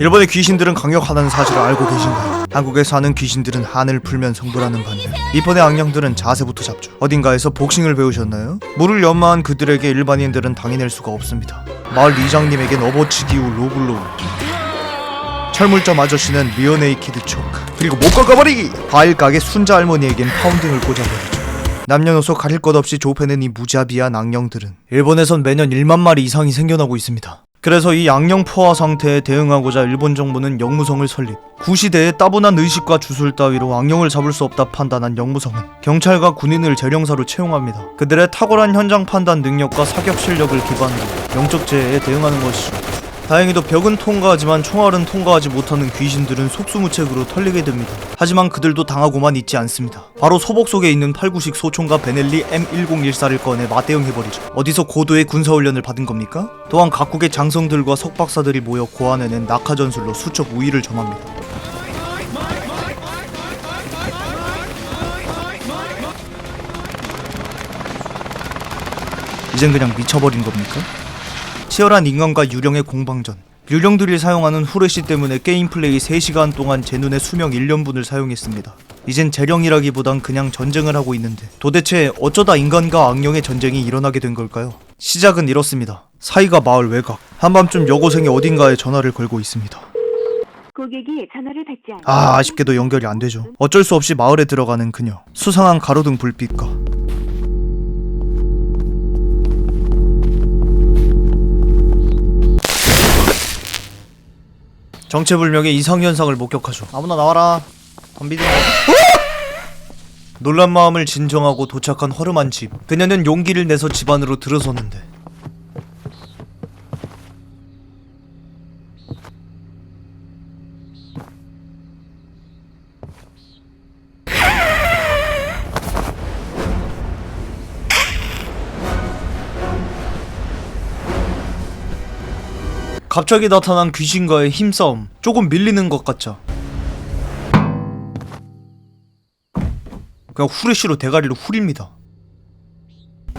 일본의 귀신들은 강력하다는 사실을 알고 계신가요? 한국에 사는 귀신들은 한을 풀면 성불하는 반면 일본의 악령들은 자세부터 잡죠. 어딘가에서 복싱을 배우셨나요? 물을 연마한 그들에게 일반인들은 당해낼 수가 없습니다. 마을 이장님에겐 업어치기 후 로블로우 철물점 아저씨는 리어네이키드 초크 그리고 못 꺾어버리기 과일 가게 순자 할머니에겐 파운딩을 꽂아버리죠 남녀노소 가릴 것 없이 조패는 이 무자비한 악령들은 일본에선 매년 1만 마리 이상이 생겨나고 있습니다 그래서 이 악령 포화 상태에 대응하고자 일본 정부는 영무성을 설립. 구시대에 따분한 의식과 주술 따위로 악령을 잡을 수 없다 판단한 영무성은 경찰과 군인을 재령사로 채용합니다. 그들의 탁월한 현장 판단 능력과 사격 실력을 기반으로 영적 재해에 대응하는 것이죠 다행히도 벽은 통과하지만 총알은 통과하지 못하는 귀신들은 속수무책으로 털리게 됩니다. 하지만 그들도 당하고만 있지 않습니다. 바로 소복 속에 있는 89식 소총과 베넬리 M1014를 꺼내 맞대응해버리죠. 어디서 고도의 군사훈련을 받은 겁니까? 또한 각국의 장성들과 석박사들이 모여 고안해낸 낙하전술로 수적 우위를 점합니다. 이젠 그냥 미쳐버린 겁니까? 치열한 인간과 유령의 공방전. 유령들이 사용하는 후레쉬 때문에 게임 플레이 3시간 동안 제 눈의 수명 1년분을 사용했습니다. 이젠 재령이라기보단 그냥 전쟁을 하고 있는데 도대체 어쩌다 인간과 악령의 전쟁이 일어나게 된 걸까요? 시작은 이렇습니다. 사이가 마을 외곽. 한밤중 여고생이 어딘가에 전화를 걸고 있습니다. 고객이 전화를 받지 않아 아, 아쉽게도 연결이 안 되죠. 어쩔 수 없이 마을에 들어가는 그녀. 수상한 가로등 불빛과 정체불명의 이상현상을 목격하죠. 아무나 나와라. 덤비든. 놀란 마음을 진정하고 도착한 허름한 집. 그녀는 용기를 내서 집 안으로 들어섰는데 갑자기 나타난 귀신과의 힘싸움. 조금 밀리는 것 같죠. 그냥 후레쉬로 대가리를 후립니다.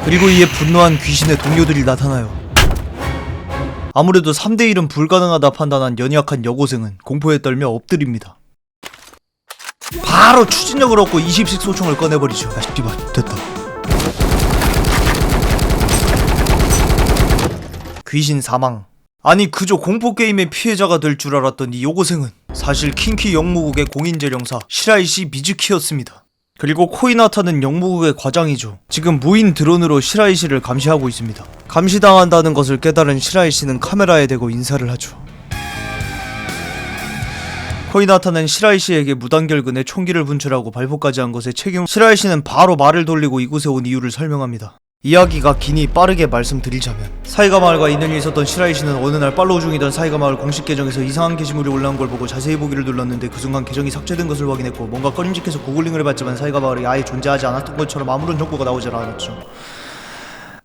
그리고 이에 분노한 귀신의 동료들이 나타나요. 아무래도 3대1은 불가능하다 판단한 연약한 여고생은 공포에 떨며 엎드립니다. 바로 추진력을 얻고 20식 소총을 꺼내버리죠. 아, 씨발, 됐다. 귀신 사망. 아니 그저 공포게임의 피해자가 될 줄 알았던 이 요고생은 사실 킹키 영무국의 공인재령사 시라이시 미즈키였습니다. 그리고 코이나타는 영무국의 과장이죠. 지금 무인 드론으로 시라이시를 감시하고 있습니다. 감시당한다는 것을 깨달은 시라이시는 카메라에 대고 인사를 하죠. 코이나타는 시라이시에게 무단결근에 총기를 분출하고 발포까지 한 것에 책임 시라이시는 바로 말을 돌리고 이곳에 온 이유를 설명합니다. 이야기가 기니 빠르게 말씀드리자면 사이가 마을과 인연이 있었던 시라이 씨는 어느 날 팔로우 중이던 사이가 마을 공식 계정에서 이상한 게시물이 올라온 걸 보고 자세히 보기를 눌렀는데 그 순간 계정이 삭제된 것을 확인했고 뭔가 꺼림직해서 구글링을 해봤지만 사이가 마을이 아예 존재하지 않았던 것처럼 아무런 정보가 나오질 않았죠.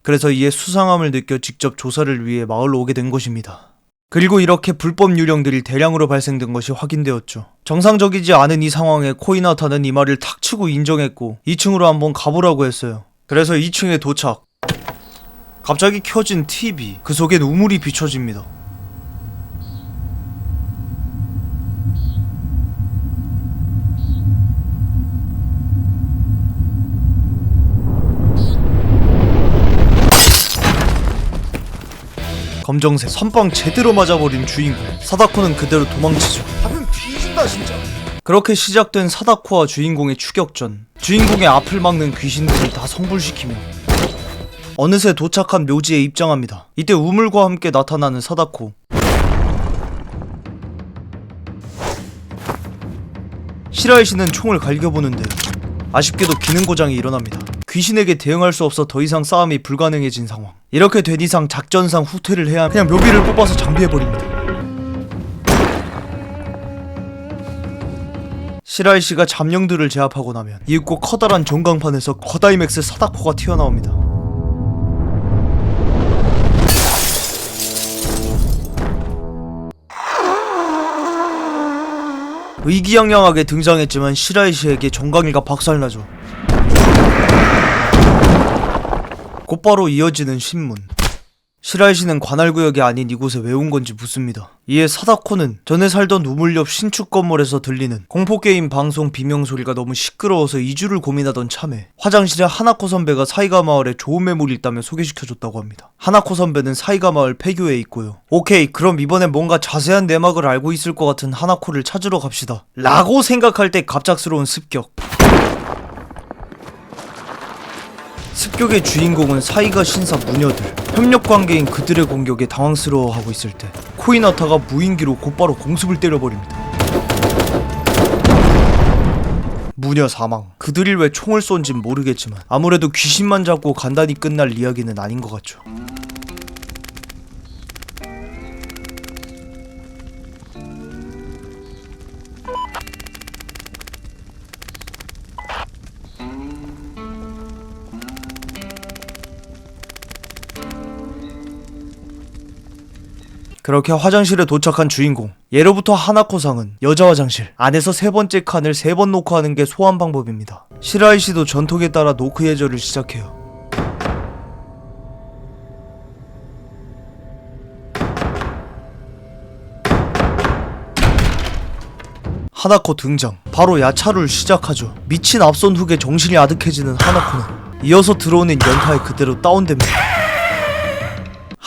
그래서 이에 수상함을 느껴 직접 조사를 위해 마을로 오게 된 것입니다. 그리고 이렇게 불법 유령들이 대량으로 발생된 것이 확인되었죠. 정상적이지 않은 이 상황에 코이나타는 이 말을 탁 치고 인정했고 2층으로 한번 가보라고 했어요. 그래서 2층에 도착. 갑자기 켜진 TV. 그 속엔 우물이 비춰집니다. 검정색 선빵 제대로 맞아버린 주인공 사다코는 그대로 도망치죠 하면 뒤진다 진짜 그렇게 시작된 사다코와 주인공의 추격전 주인공의 앞을 막는 귀신들을 다 성불시키며 어느새 도착한 묘지에 입장합니다 이때 우물과 함께 나타나는 사다코 시라이 씨는 총을 갈겨보는데 아쉽게도 기능 고장이 일어납니다. 귀신에게 대응할 수 없어 더 이상 싸움이 불가능해진 상황. 이렇게 된 이상 작전상 후퇴를 해야 그냥 묘비를 뽑아서 장비해버립니다. 시라이 씨가 잠령들을 제압하고 나면 이윽고 커다란 전광판에서 커다이맥스 사다코가 튀어나옵니다. 의기양양하게 등장했지만 시라이 씨에게 정강이가 박살나죠. 곧바로 이어지는 신문. 시라이시는 관할구역이 아닌 이곳에 왜 온 건지 묻습니다. 이에 사다코는 전에 살던 우물 옆 신축 건물에서 들리는 공포게임 방송 비명 소리가 너무 시끄러워서 이주를 고민하던 참에 화장실에 하나코 선배가 사이가 마을에 좋은 매물이 있다며 소개시켜줬다고 합니다. 하나코 선배는 사이가 마을 폐교에 있고요. 오케이, 그럼 이번엔 뭔가 자세한 내막을 알고 있을 것 같은 하나코를 찾으러 갑시다. 라고 생각할 때 갑작스러운 습격. 습격의 주인공은 사이가 신사 무녀들 협력 관계인 그들의 공격에 당황스러워하고 있을 때 코이나타가 무인기로 곧바로 공습을 때려버립니다. 무녀 사망. 그들이 왜 총을 쏜진 모르겠지만 아무래도 귀신만 잡고 간단히 끝날 이야기는 아닌 것 같죠. 그렇게 화장실에 도착한 주인공. 예로부터 하나코상은 여자 화장실 안에서 세 번째 칸을 세 번 놓고 하는 게 소환 방법입니다. 시라이 씨도 전통에 따라 노크 예절을 시작해요. 하나코 등장. 바로 야차를 시작하죠. 미친 앞선 훅에 정신이 아득해지는 하나코는 이어서 들어오는 연타에 그대로 다운됩니다.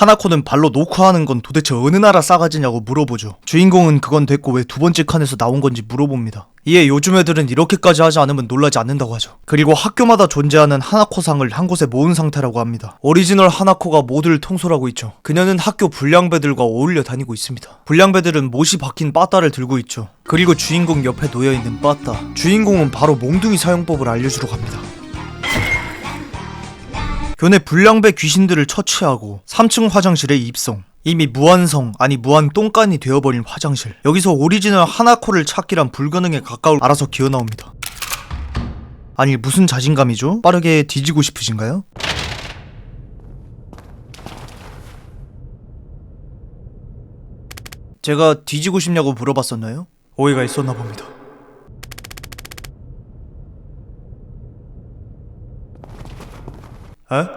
하나코는 발로 노크하는 건 도대체 어느 나라 싸가지냐고 물어보죠. 주인공은 그건 됐고 왜 두 번째 칸에서 나온 건지 물어봅니다. 이에 요즘 애들은 이렇게까지 하지 않으면 놀라지 않는다고 하죠. 그리고 학교마다 존재하는 하나코상을 한 곳에 모은 상태라고 합니다. 오리지널 하나코가 모두를 통솔하고 있죠. 그녀는 학교 불량배들과 어울려 다니고 있습니다. 불량배들은 못이 박힌 빠따를 들고 있죠. 그리고 주인공 옆에 놓여있는 빠따. 주인공은 바로 몽둥이 사용법을 알려주러 갑니다. 교내 불량배 귀신들을 처치하고 3층 화장실에 입성. 이미 무한성 아니 무한 똥간이 되어버린 화장실. 여기서 오리지널 하나코를 찾기란 불가능에 가까울 알아서 기어 나옵니다. 아니 무슨 자신감이죠? 빠르게 뒤지고 싶으신가요? 제가 뒤지고 싶냐고 물어봤었나요? 오해가 있었나 봅니다. 에?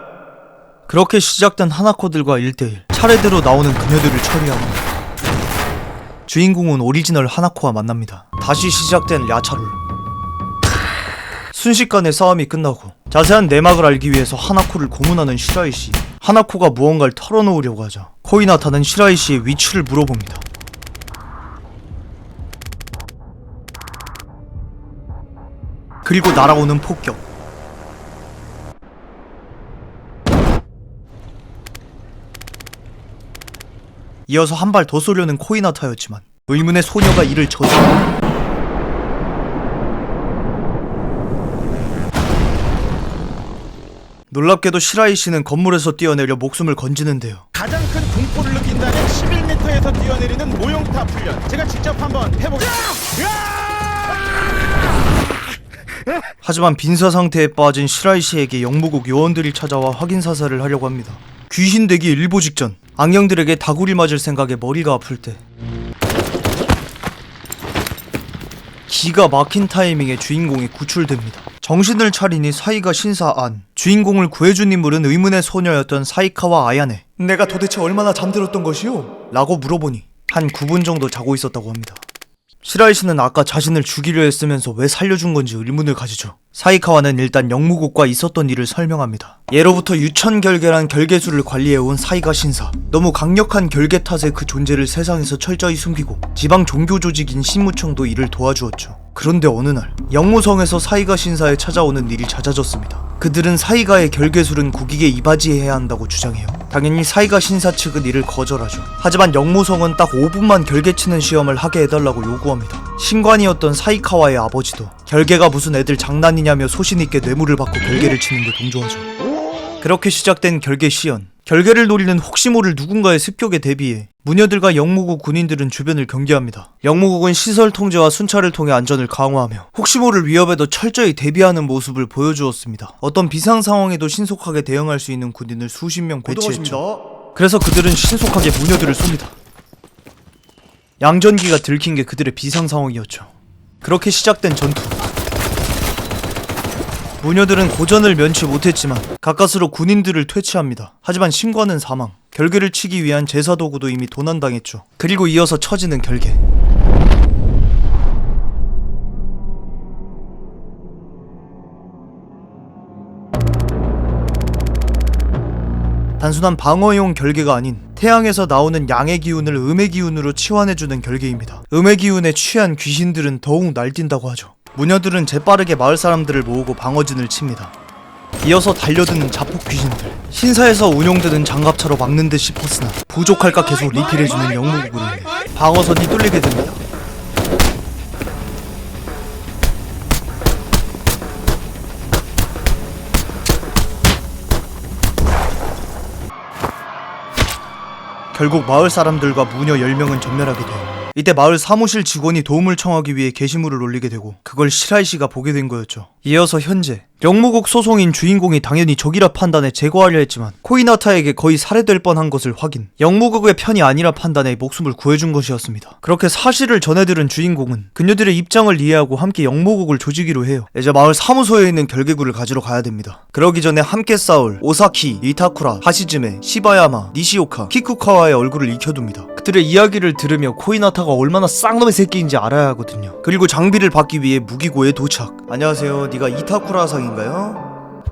그렇게 시작된 하나코들과 1대1 차례대로 나오는 그녀들을 처리하고 주인공은 오리지널 하나코와 만납니다. 다시 시작된 야차룰 순식간에 싸움이 끝나고 자세한 내막을 알기 위해서 하나코를 고문하는 시라이 씨 하나코가 무언가를 털어놓으려고 하자 코이나타는 시라이 씨의 위치를 물어봅니다. 그리고 날아오는 폭격 이어서 한 발 더 쏘려는 코이나타였지만 의문의 소녀가 이를 저지 놀랍게도 시라이 씨는 건물에서 뛰어내려 목숨을 건지는데요. 가장 큰 공포를 느낀다면 11m에서 뛰어내리는 모형타 훈련. 제가 직접 한번 해보겠습니다. 하지만 빈사 상태에 빠진 시라이 씨에게 영무국 요원들이 찾아와 확인 사살을 하려고 합니다. 귀신 되기 일보 직전 악령들에게 다구리 맞을 생각에 머리가 아플 때 기가 막힌 타이밍에 주인공이 구출됩니다. 정신을 차리니 사이가 신사 안 주인공을 구해준 인물은 의문의 소녀였던 사이카와 아야네 내가 도대체 얼마나 잠들었던 것이오? 라고 물어보니 한 9분 정도 자고 있었다고 합니다. 시라이 씨는 아까 자신을 죽이려 했으면서 왜 살려준 건지 의문을 가지죠. 사이카와는 일단 영무국과 있었던 일을 설명합니다. 예로부터 유천결계란 결계수를 관리해온 사이가 신사. 너무 강력한 결계 탓에 그 존재를 세상에서 철저히 숨기고 지방 종교 조직인 신무청도 이를 도와주었죠. 그런데 어느 날 영무성에서 사이가 신사에 찾아오는 일이 잦아졌습니다. 그들은 사이가의 결계술은 국익에 이바지해야 한다고 주장해요. 당연히 사이가 신사 측은 이를 거절하죠. 하지만 영무성은 딱 5분만 결계치는 시험을 하게 해달라고 요구합니다. 신관이었던 사이카와의 아버지도 결계가 무슨 애들 장난이냐며 소신있게 뇌물을 받고 결계를 치는데 동조하죠. 그렇게 시작된 결계 시연. 결계를 노리는 혹시 모를 누군가의 습격에 대비해 무녀들과 영무국 군인들은 주변을 경계합니다. 영무국은 시설 통제와 순찰을 통해 안전을 강화하며 혹시 모를 위협에도 철저히 대비하는 모습을 보여주었습니다. 어떤 비상 상황에도 신속하게 대응할 수 있는 군인을 수십 명 배치했죠. 그래서 그들은 신속하게 무녀들을 쏩니다. 양전기가 들킨 게 그들의 비상 상황이었죠. 그렇게 시작된 전투. 무녀들은 고전을 면치 못했지만 가까스로 군인들을 퇴치합니다. 하지만 신관은 사망. 결계를 치기 위한 제사 도구도 이미 도난당했죠. 그리고 이어서 처지는 결계. 단순한 방어용 결계가 아닌 태양에서 나오는 양의 기운을 음의 기운으로 치환해주는 결계입니다. 음의 기운에 취한 귀신들은 더욱 날뛴다고 하죠. 무녀들은 재빠르게 마을 사람들을 모으고 방어진을 칩니다. 이어서 달려드는 자폭 귀신들. 신사에서 운용되는 장갑차로 막는 듯 싶었으나 부족할까 계속 리필해주는 인해 방어선이 뚫리게 됩니다. 결국 마을 사람들과 무녀 10명은 전멸하게 돼요. 이때 마을 사무실 직원이 도움을 청하기 위해 게시물을 올리게 되고 그걸 시라이 씨가 보게 된 거였죠. 이어서 현재 영무국 소송인 주인공이 당연히 적이라 판단해 제거하려 했지만 코이나타에게 거의 살해될 뻔한 것을 확인. 영무국의 편이 아니라 판단해 목숨을 구해준 것이었습니다. 그렇게 사실을 전해들은 주인공은 그녀들의 입장을 이해하고 함께 영무국을 조지기로 해요. 이제 마을 사무소에 있는 결계구를 가지러 가야 됩니다. 그러기 전에 함께 싸울 오사키, 이타쿠라, 하시즈메, 시바야마, 니시오카, 키쿠카와의 얼굴을 익혀둡니다. 그들의 이야기를 들으며 코이나타가 얼마나 쌍놈의 새끼인지 알아야 하거든요. 그리고 장비를 받기 위해 무기고에 도착. 안녕하세요. 네가 이타쿠라 상 인가요?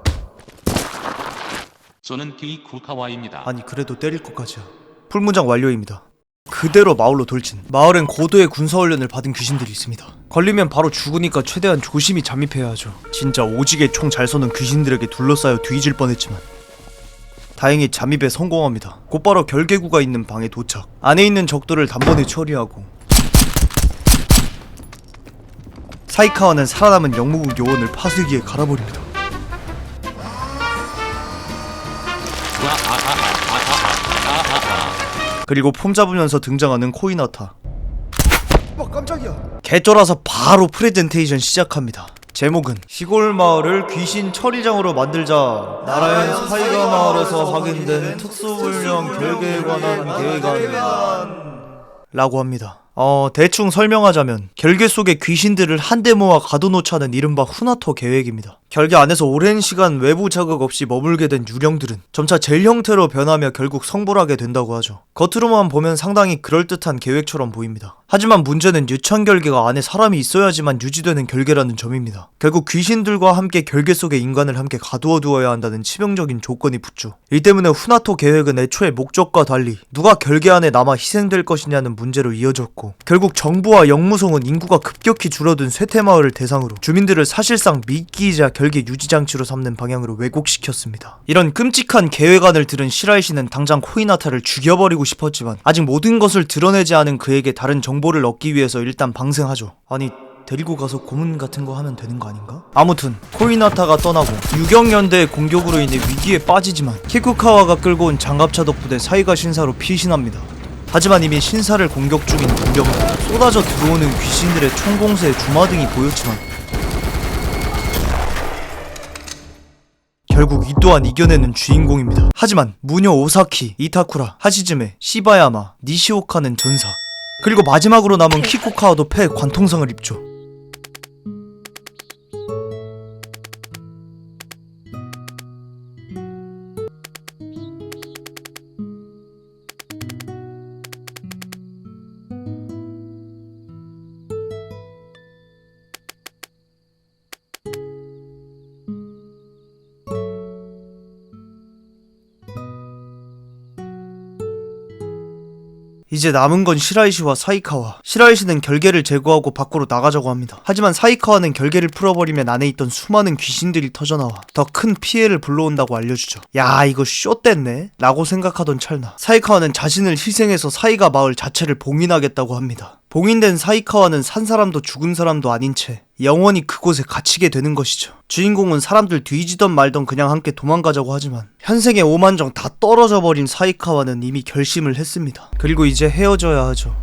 저는 키쿠카와입니다. 아니 그래도 때릴 것까지야. 풀문장 완료입니다. 그대로 마을로 돌진. 마을엔 고도의 군사 훈련을 받은 귀신들이 있습니다. 걸리면 바로 죽으니까 최대한 조심히 잠입해야 하죠. 진짜 오지게 총 잘 쏘는 귀신들에게 둘러싸여 뒤질 뻔했지만 다행히 잠입에 성공합니다. 곧바로 결계구가 있는 방에 도착. 안에 있는 적들을 단번에 처리하고 사이카와는 살아남은 영무국 요원을 파쇄기에 갈아버립니다. 그리고 폼 잡으면서 등장하는 코이나타. 와 깜짝이야. 개쫄아서 바로 프레젠테이션 시작합니다. 제목은 시골 마을을 귀신 처리장으로 만들자. 나라의 사이가 마을에서 확인된 특수훈련 결계에 관한 계획안. 라고 합니다. 어, 대충 설명하자면 결계 속의 귀신들을 한데 모아 가둬놓자는 이른바 후나토 계획입니다. 결계 안에서 오랜 시간 외부 자극 없이 머물게 된 유령들은 점차 젤 형태로 변하며 결국 성불하게 된다고 하죠. 겉으로만 보면 상당히 그럴듯한 계획처럼 보입니다. 하지만 문제는 유천 결계가 안에 사람이 있어야지만 유지되는 결계라는 점입니다. 결국 귀신들과 함께 결계 속의 인간을 함께 가두어 두어야 한다는 치명적인 조건이 붙죠. 이 때문에 후나토 계획은 애초에 목적과 달리 누가 결계 안에 남아 희생될 것이냐는 문제로 이어졌고 결국 정부와 영무성은 인구가 급격히 줄어든 쇠퇴마을을 대상으로 주민들을 사실상 미끼이자 결계 유지 장치로 삼는 방향으로 왜곡시켰습니다. 이런 끔찍한 계획안을 들은 시라이 씨는 당장 코이나타를 죽여버리고 싶었지만 아직 모든 것을 드러내지 않은 그에게 다른 정 보를 얻기 위해서 일단 방생하죠. 아니 데리고 가서 고문 같은 거 하면 되는 거 아닌가? 아무튼 코이나타가 떠나고 유경연대의 공격으로 인해 위기에 빠지지만 키쿠카와가 끌고 온 장갑차 덕분에 사이가 신사로 피신합니다. 하지만 이미 신사를 공격 중인 공격은 쏟아져 들어오는 귀신들의 총공세에 주마등이 보였지만 결국 이 또한 이겨내는 주인공입니다. 하지만 무녀 오사키, 이타쿠라, 하시즈메, 시바야마, 니시오카는 전사 그리고 마지막으로 남은 키쿠카와도 폐에 관통상을 입죠. 이제 남은 건 시라이시와 사이카와. 시라이시는 결계를 제거하고 밖으로 나가자고 합니다. 하지만 사이카와는 결계를 풀어버리면 안에 있던 수많은 귀신들이 터져나와 더 큰 피해를 불러온다고 알려주죠. 야 이거 쇼됐네? 라고 생각하던 찰나 사이카와는 자신을 희생해서 사이가 마을 자체를 봉인하겠다고 합니다. 봉인된 사이카와는 산 사람도 죽은 사람도 아닌 채 영원히 그곳에 갇히게 되는 것이죠. 주인공은 사람들 뒤지던 말던 그냥 함께 도망가자고 하지만 현생의 오만정 다 떨어져 버린 사이카와는 이미 결심을 했습니다. 그리고 이제 헤어져야 하죠.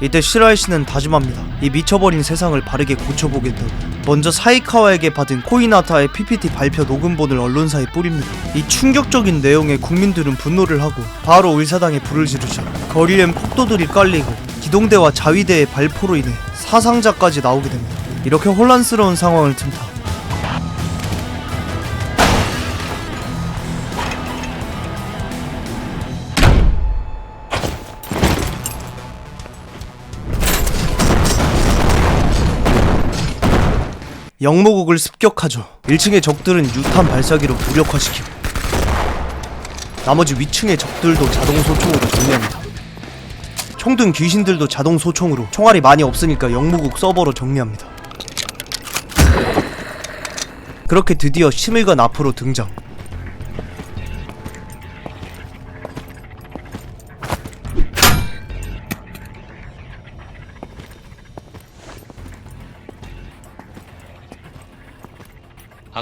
이때 시라이 씨는 다짐합니다. 이 미쳐버린 세상을 바르게 고쳐보겠다고. 먼저 사이카와에게 받은 코이나타의 PPT 발표 녹음본을 언론사에 뿌립니다. 이 충격적인 내용에 국민들은 분노를 하고 바로 의사당에 불을 지르죠. 거리엔 폭도들이 깔리고 기동대와 자위대의 발포로 인해 사상자까지 나오게 됩니다. 이렇게 혼란스러운 상황을 틈타 영모국을 습격하죠. 1층의 적들은 유탄 발사기로 무력화시키고 나머지 위층의 적들도 자동 소총으로 정리합니다. 총든 귀신들도 자동 소총으로 총알이 많이 없으니까 영모국 서버로 정리합니다. 그렇게 드디어 심의관 앞으로 등장.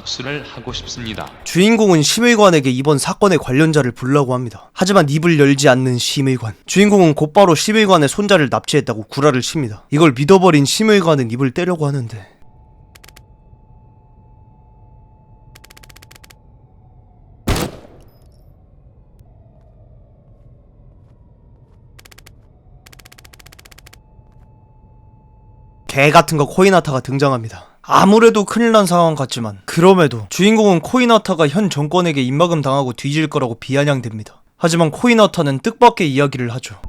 악수를 하고 싶습니다. 주인공은 심의관에게 이번 사건의 관련자를 불라고 합니다. 하지만 입을 열지 않는 심의관. 주인공은 곧바로 심의관의 손자를 납치했다고 구라를 칩니다. 이걸 믿어버린 심의관은 입을 떼려고 하는데 개 같은 거 코이나타가 등장합니다. 아무래도 큰일 난 상황 같지만 그럼에도 주인공은 코이나타가 현 정권에게 입막음 당하고 뒤질 거라고 비아냥됩니다. 하지만 코이나타는 뜻밖의 이야기를 하죠.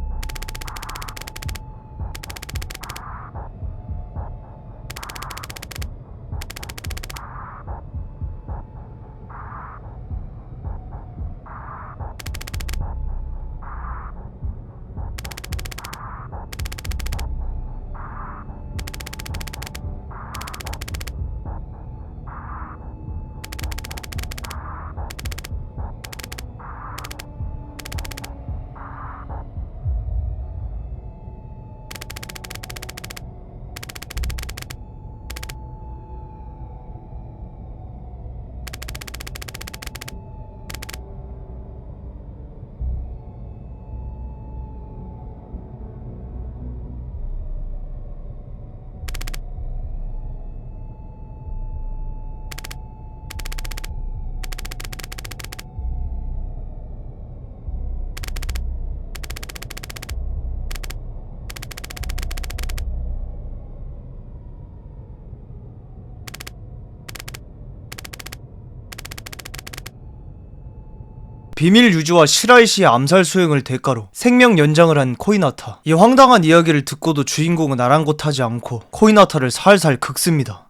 비밀 유지와 시라이 씨의 암살 수행을 대가로 생명 연장을 한 코이나타. 이 황당한 이야기를 듣고도 주인공은 아랑곳하지 않고 코이나타를 살살 긁습니다.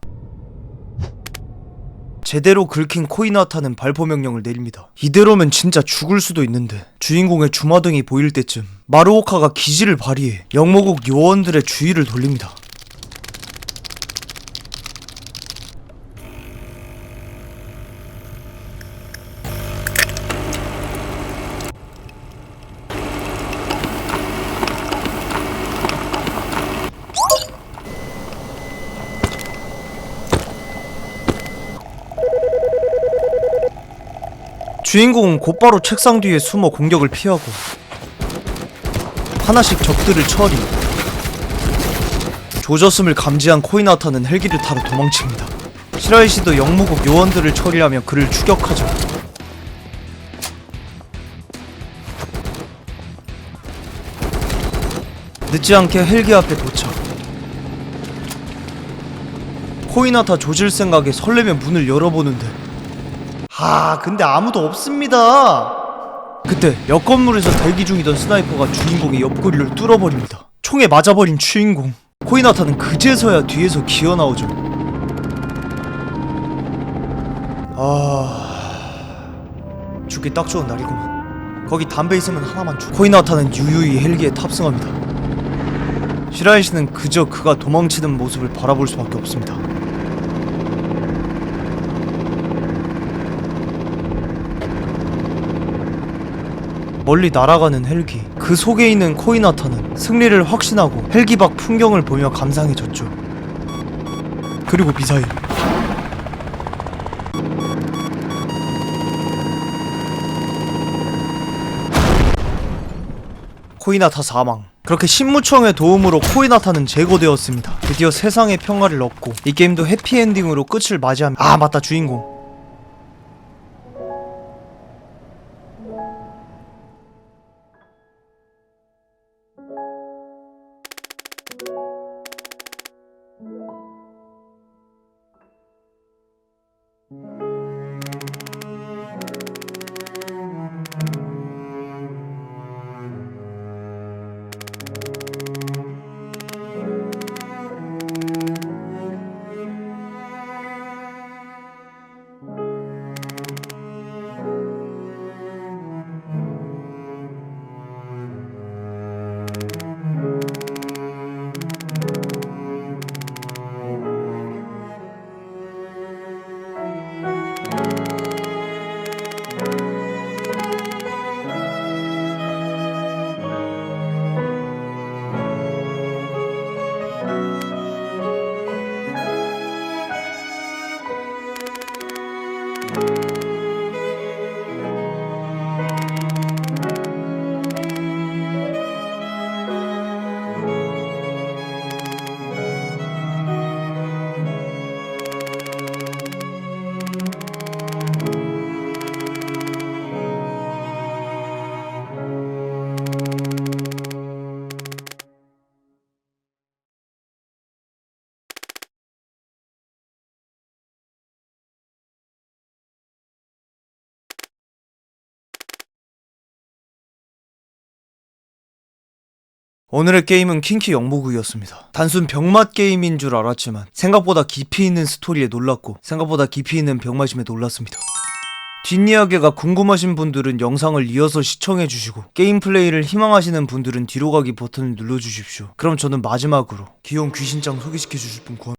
제대로 긁힌 코이나타는 발포 명령을 내립니다. 이대로면 진짜 죽을 수도 있는데 주인공의 주마등이 보일 때쯤 마루오카가 기지를 발휘해 영모국 요원들의 주의를 돌립니다. 주인공은 곧바로 책상 뒤에 숨어 공격을 피하고 하나씩 적들을 처리. 조졌음을 감지한 코이나타는 헬기를 타러 도망칩니다. 시라이 씨도 영무국 요원들을 처리하며 그를 추격하죠. 늦지 않게 헬기 앞에 도착. 코이나타 조질 생각에 설레며 문을 열어보는데 아 근데 아무도 없습니다. 그때 옆 건물에서 대기 중이던 스나이퍼가 주인공의 옆구리를 뚫어버립니다. 총에 맞아버린 주인공. 코이나타는 그제서야 뒤에서 기어나오죠. 아... 죽기 딱 좋은 날이구만. 거기 담배 있으면 하나만 주. 코이나타는 유유히 헬기에 탑승합니다. 시라이 씨는 그저 그가 도망치는 모습을 바라볼 수밖에 없습니다 멀리 날아가는 헬기 그 속에 있는 코이나타는 승리를 확신하고 헬기 밖 풍경을 보며 감상해졌죠 그리고 미사일 코이나타 사망 그렇게 신무청의 도움으로 코이나타는 제거되었습니다. 드디어 세상에 평화를 얻고 이 게임도 해피엔딩으로 끝을 맞이합니다. 아 맞다 주인공. 오늘의 게임은 킹키 영모구이였습니다. 단순 병맛 게임인 줄 알았지만 생각보다 깊이 있는 스토리에 놀랐고 생각보다 깊이 있는 병맛임에 놀랐습니다. 뒷이야기가 궁금하신 분들은 영상을 이어서 시청해 주시고 게임 플레이를 희망하시는 분들은 뒤로 가기 버튼을 눌러 주십시오. 그럼 저는 마지막으로 귀여운 귀신짱 소개시켜 주실 분 구합니다.